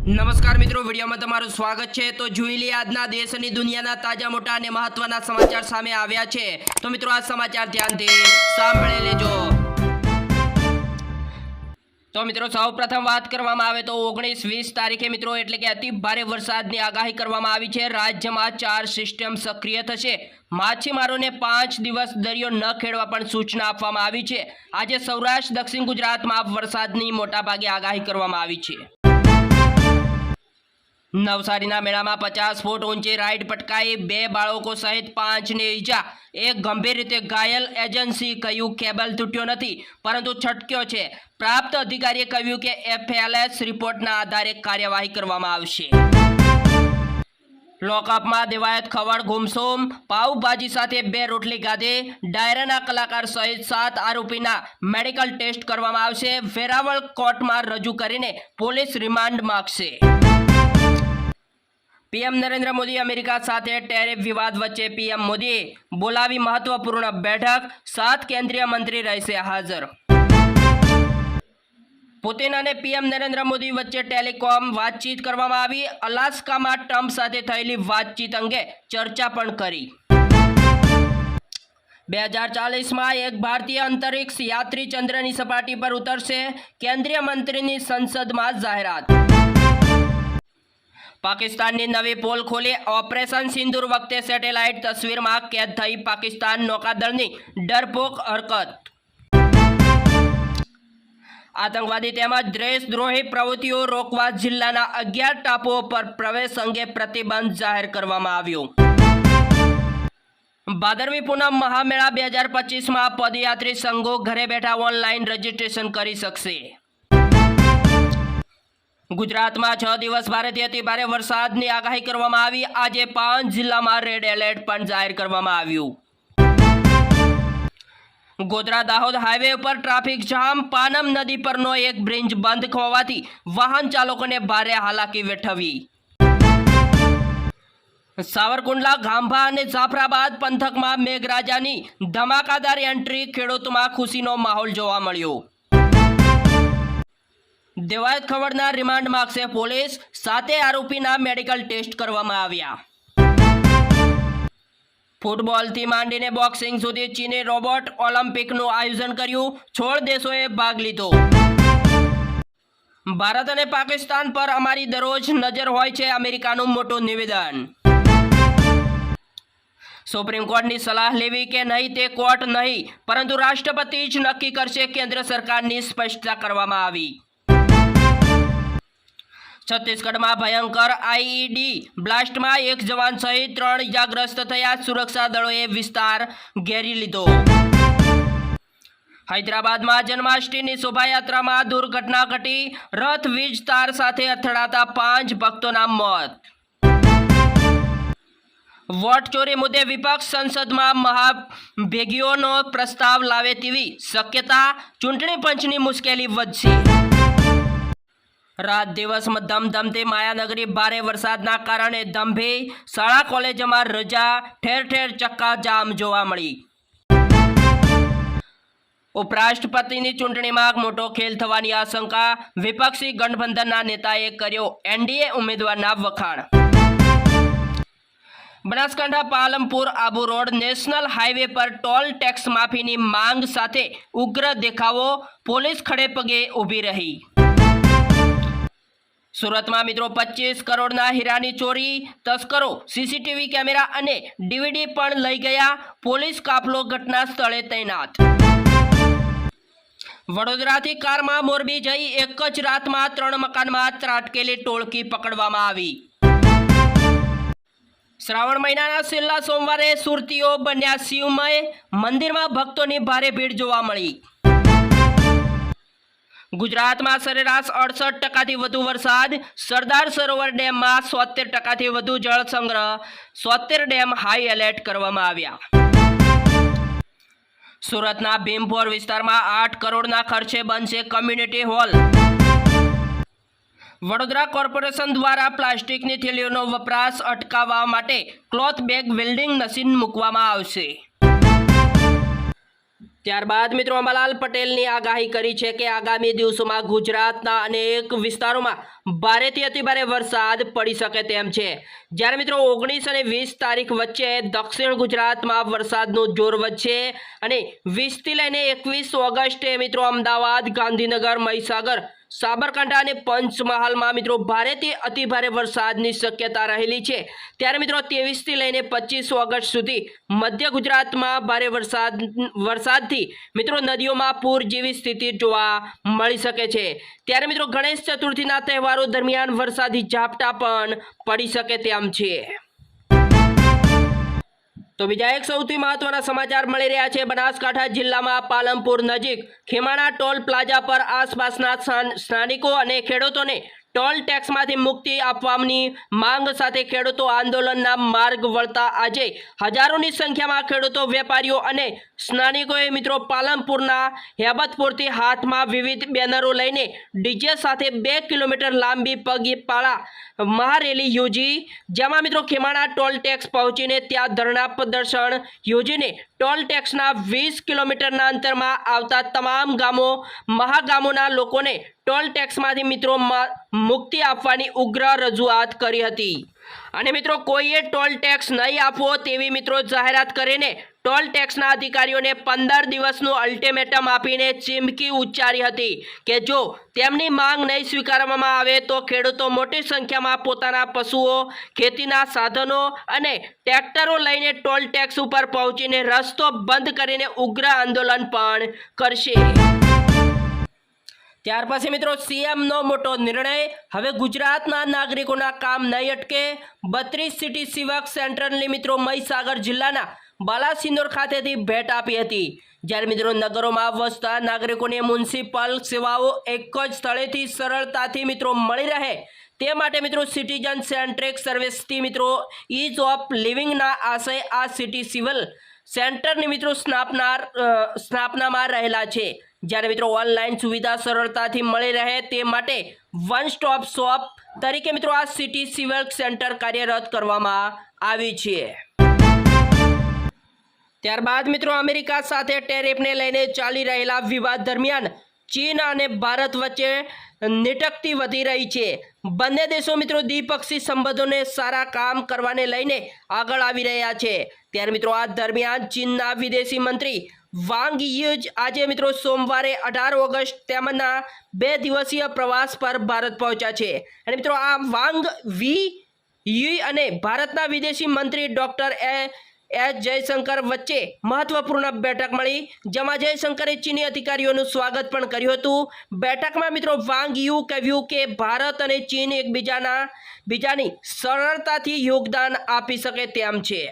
નમસ્કાર મિત્રો, વિડીયોમાં તમારું સ્વાગત છે. તો જોઈ લઈએ આજના દેશ અને દુનિયાના તાજા મોટા અને મહત્વના સમાચાર સામે આવ્યા છે. તો મિત્રો, આ સમાચાર ધ્યાનથી સાંભળી લેજો. તો મિત્રો, સૌપ્રથમ વાત કરવામાં આવે તો ઓગણીસ વીસ તારીખે મિત્રો, એટલે કે અતિ ભારે વરસાદની આગાહી કરવામાં આવી છે. રાજ્યમાં ચાર સિસ્ટમ સક્રિય થશે. માછીમારોને પાંચ દિવસ દરિયો ન ખેડવા પણ સૂચના આપવામાં આવી છે. આજે સૌરાષ્ટ્ર, દક્ષિણ ગુજરાતમાં વરસાદની મોટાભાગે આગાહી કરવામાં આવી છે. નવસારીના મેળામાં પચાસ ફૂટ ઊંચી રાઈડ પટકાઈ બે બાળકો સહિત પાંચને ઈજા. એક ગંભીર રીતે ઘાયલ એજન્સી કહ્યું કેબલ તૂટ્યો નથી, પરંતુ છટક્યો છે. પ્રાપ્ત અધિકારીએ કહ્યું કે એફએલએસ રિપોર્ટના આધારે કાર્યવાહી કરવામાં આવશે. લોકઅપમાં દેવાયત ખવડ ગુમસુમ પાઉભાજી સાથે બે રોટલી ગાધે ડાયરાના કલાકાર સહિત સાત આરોપીના મેડિકલ ટેસ્ટ કરવામાં આવશે. વેરાવળ કોર્ટમાં રજૂ કરીને પોલીસ રિમાન્ડ માગશે. પીએમ નરેન્દ્ર મોદી અમેરિકા સાથે ટેરિફ વિવાદ વચ્ચે પીએમ મોદીએ બોલાવી મહત્વપૂર્ણ બેઠક, સાત કેન્દ્રીય મંત્રી રહેશે હાજર. પુતિન અને પીએમ નરેન્દ્ર મોદી વચ્ચે ટેલિકોમ વાતચીત કરવામાં આવી. અલાસ્કામાં ટ્રમ્પ સાથે થયેલી વાતચીત અંગે ચર્ચા પણ કરી. બે હજાર ચાલીસમાં એક ભારતીય અંતરિક્ષ યાત્રી ચંદ્રની સપાટી પર ઉતરશે. કેન્દ્રીય મંત્રીની સંસદમાં જાહેરાત. પાકિસ્તાનની નવી પોલ ખોલી ઓપરેશન સિંદૂર વખતે સેટેલાઇટ તસવીરમાં કેદ થઈ પાકિસ્તાન નૌકાદળની ડરપોક હરકત. આતંકવાદી તેમજ દેશદ્રોહી પ્રવૃત્તિઓ રોકવા જિલ્લાના અગિયાર ટાપુઓ પર પ્રવેશ અંગે પ્રતિબંધ જાહેર કરવામાં આવ્યો. ભાદરવી પૂનમ મહામેળા બે હજાર પચીસમાં પદયાત્રી સંઘો ઘરે બેઠા ઓનલાઈન રજીસ્ટ્રેશન કરી શકશે. ગુજરાતમાં છ દિવસ ભારેથી અતિ ભારે વરસાદની આગાહી કરવામાં આવી. આજે પાંચ જિલ્લામાં રેડ એલર્ટ પણ જાહેર કરવામાં આવ્યું. ગોધરા દાહોદ હાઈવે ઉપર ટ્રાફિક જામ. પાનમ નદી પરનો એક બ્રિજ બંધ હોવાથી વાહન ચાલકોને ભારે હાલાકી વેઠવી. સાવરકુંડલા, ગાંભા અને જાફરાબાદ પંથકમાં મેઘરાજાની ધમાકાદાર એન્ટ્રી ખેડૂતમાં ખુશીનો માહોલ જોવા મળ્યો. દેવાયત ખવડના રિમાન્ડ માગશે પોલીસ સાતે આરોપીના મેડિકલ ટેસ્ટ કરવામાં આવ્યા. ફૂટબોલથી માંડીને બોક્સિંગ સુધી ચીને રોબોટ ઓલિમ્પિકનું આયોજન કર્યું, છોડ દેશોએ ભાગ લીધો. ભારત અને પાકિસ્તાન પર અમારી દરરોજ નજર હોય છે અમેરિકાનું મોટું નિવેદન. સુપ્રીમ કોર્ટની સલાહ લેવી કે નહીં તે કોર્ટ નહીં, પરંતુ રાષ્ટ્રપતિ જ નક્કી કરશે કેન્દ્ર સરકારની સ્પષ્ટતા કરવામાં આવી. છત્તીસગઢમાં ભયંકર આઈઈડી બ્લાસ્ટમાં એક જવાન સહિત ત્રણ ઇજાગ્રસ્ત થયા. સુરક્ષા દળોએ વિસ્તાર ઘેરી લીધો. હૈદરાબાદમાં જન્માષ્ટમીની શોભાયાત્રામાં દુર્ઘટના ઘટી. રથ વીજ તાર સાથે અથડાતા પાંચ ભક્તોના મોત. વોટ ચોરી મુદ્દે વિપક્ષ સંસદમાં મહાભેગીઓનો પ્રસ્તાવ લાવે તેવી શક્યતા. ચૂંટણી પંચની મુશ્કેલી વધશે. રાત દિવસમાં ધમધમતી માયાનગરી ભારે વરસાદના કારણે ધંભી શાળા કોલેજોમાં રજા ઠેર ઠેર ચક્કાજામ જોવા મળી. ઉપરાષ્ટ્રપતિની ચૂંટણીમાં મોટો ખેલ થવાની આશંકા વિપક્ષી ગઠબંધનના નેતાએ કર્યો એનડીએ ઉમેદવારના વખાણ. Banaskantha Palanpur Abu road national highway પર ટોલ ટેક્સ માફીની માંગ સાથે ઉગ્ર દેખાવો પોલીસ ખડેપગે ઊભી રહી. સુરતમાં મિત્રો પચીસ કરોડના હીરાની ચોરી, તસ્કરો, સીસીટીવી કેમેરા અને ડીવીડી પણ લઈ ગયા. પોલીસ કાફલો ઘટના સ્થળે તૈનાત. વડોદરાથી કારમાં મોરબી જઈ એક જ રાતમાં ત્રણ મકાનમાં ત્રાટકેલી ટોળકી પકડવામાં આવી. શ્રાવણ મહિનાના છેલ્લા સોમવારે સુરતીઓ બન્યા શિવમય. મંદિરમાં ભક્તોની ભારે ભીડ જોવા મળી. ગુજરાતમાં સરેરાશ અડસઠ ટકાથી વધુ વરસાદ, સરદાર સરોવર ડેમમાં સોતેર ટકાથી વધુ જળ સંગ્રહ સોતેર ડેમ હાઈ એલર્ટ કરવામાં આવ્યા. સુરતના ભીમપોર વિસ્તારમાં આઠ કરોડના ખર્ચે બનશે કમ્યુનિટી હોલ. વડોદરા કોર્પોરેશન દ્વારા પ્લાસ્ટિકની થેલીઓનો વપરાશ અટકાવવા માટે ક્લોથ બેગ વેલ્ડિંગ મશીન મૂકવામાં આવશે. ત્યારબાદ મિત્રો અંબાલાલ પટેલની આગાહી કરી છે કે આગામી દિવસોમાં ગુજરાતના અનેક વિસ્તારોમાં ભારેથી અતિભારે વરસાદ પડી શકે તેમ છે. જ્યારે મિત્રો ઓગણીસ અને વીસ તારીખ વચ્ચે દક્ષિણ ગુજરાતમાં વરસાદનું જોર વધશે અને વીસથી લઈને એકવીસ ઓગસ્ટે મિત્રો અમદાવાદ, ગાંધીનગર, મહીસાગર સાબરકાંઠા અને પંચમહાલમાં મિત્રો ભારેથી અતિભારે વરસાદની શક્યતા રહેલી છે. ત્યારે મિત્રો ત્રેવીસથી લઈને પચીસ ઓગસ્ટ સુધી મધ્ય ગુજરાતમાં ભારે વરસાદ, વરસાદથી મિત્રો નદીઓમાં પૂર જેવી સ્થિતિ જોવા મળી શકે છે. ત્યારે મિત્રો ગણેશ ચતુર્થીના તહેવારો દરમિયાન વરસાદી ઝાપટા પણ પડી શકે તેમ છે. તો બીજા એક સૌથી મહત્વના સમાચાર મળી રહ્યા છે. બનાસકાંઠા જિલ્લામાં પાલનપુર નજીક ખેમાણા ટોલ પ્લાઝા પર આસપાસના સ્થાન- સ્થાનિકો અને ખેડૂતોને ટોલ ટેક્સમાંથી મુક્તિ આપવાની માંગ સાથે ખેડૂતો આંદોલનના માર્ગ વળતા આજે હજારોની સંખ્યામાં ખેડૂતો, વેપારીઓ અને સ્નાનિકોએ મિત્રો પાલનપુરના હેબતપુરથી હાથમાં વિવિધ બેનરો લઈને ડીજે સાથે બે કિલોમીટર લાંબી પગપાળા મહારેલી યોજી, જેમાં મિત્રો ખીમાણા ટોલ ટેક્સ પહોંચીને ત્યાં ધરણા પ્રદર્શન યોજીને ટોલ ટેક્સના વીસ કિલોમીટરના અંતરમાં આવતા તમામ ગામો, મહાગામોના લોકોને ટોલ ટેક્સમાંથી મિત્રો મુક્તિ આપવાની ઉગ્ર રજૂઆત કરી હતી. અને મિત્રો કોઈએ ટોલ ટેક્સ નહીં આપવો તેવી મિત્રો જાહેરાત કરીને ટોલ ટેક્સના અધિકારીઓને પંદર દિવસનું અલ્ટિમેટમ આપીને ચીમકી ઉચ્ચારી હતી કે જો તેમની માંગ નહીં સ્વીકારવામાં આવે તો ખેડૂતો મોટી સંખ્યામાં પોતાના પશુઓ, ખેતીના સાધનો અને ટ્રેક્ટરો લઈને ટોલ ટેક્સ ઉપર પહોંચીને રસ્તો બંધ કરીને ઉગ્ર આંદોલન પણ કરશે. ત્યાર પછી મિત્રો સીએમનો મોટો નિર્ણય. હવે ગુજરાતના નાગરિકોના કામ નહીં અટકે. બત્રીસ સિટી સિવક સેન્ટરની મિત્રો મહીસાગર જિલ્લાના બાલાસિંદોર ખાતેથી ભેટ આપી હતી. જ્યારે મિત્રો નગરોમાં વસતા નાગરિકોને મ્યુનિસિપલ સેવાઓ એક જ સ્થળેથી સરળતાથી મિત્રો મળી રહે. તે માટે મિત્રો સિટીઝન સેન્ટ્રિક સર્વિસથી મિત્રો ઇઝ ઓફ લિવિંગના આશય આ સિટી સિવિલ સેન્ટરની મિત્રો સ્નાપનાર સ્થાપનામાં રહેલા છે. જ્યારે મિત્રો ઓનલાઈન સુવિધા સરળતાથી મળી રહે તે માટે વન સ્ટોપ શોપ તરીકે મિત્રો આ સિટી સિવિલ સેન્ટર કાર્યરત કરવામાં આવી છે. ત્યારબાદ મિત્રો અમેરિકા સાથે ટેરિફને લઈને ચાલી રહેલા વિવાદ દરમિયાન ચીન અને ભારત વચ્ચે નિટકતી વધી રહી છે. બંને દેશો મિત્રો દ્વિપક્ષી સંબંધોને સારા કામ કરવાને લઈને આગળ આવી રહ્યા છે. ત્યારે મિત્રો આ દરમિયાન ચીનના વિદેશી મંત્રી વાંગ યુજ આજે મિત્રો સોમવારે અઢાર ઓગસ્ટ તેમના બે દિવસીય પ્રવાસ પર ભારત પહોંચ્યા છે. અને મિત્રો આ વાંગ વી યુ અને ભારતના વિદેશી મંત્રી ડૉક્ટર એ એસ જયશંકર વચ્ચે મહત્વપૂર્ણ બેઠક મળી, જેમાં જયશંકરે ચીની અધિકારીઓનું સ્વાગત પણ કર્યું હતું. બેઠકમાં મિત્રો વાંગ યુ કહ્યું કે ભારત અને ચીન એકબીજાના, બીજાની સરળતાથી યોગદાન આપી શકે તેમ છે.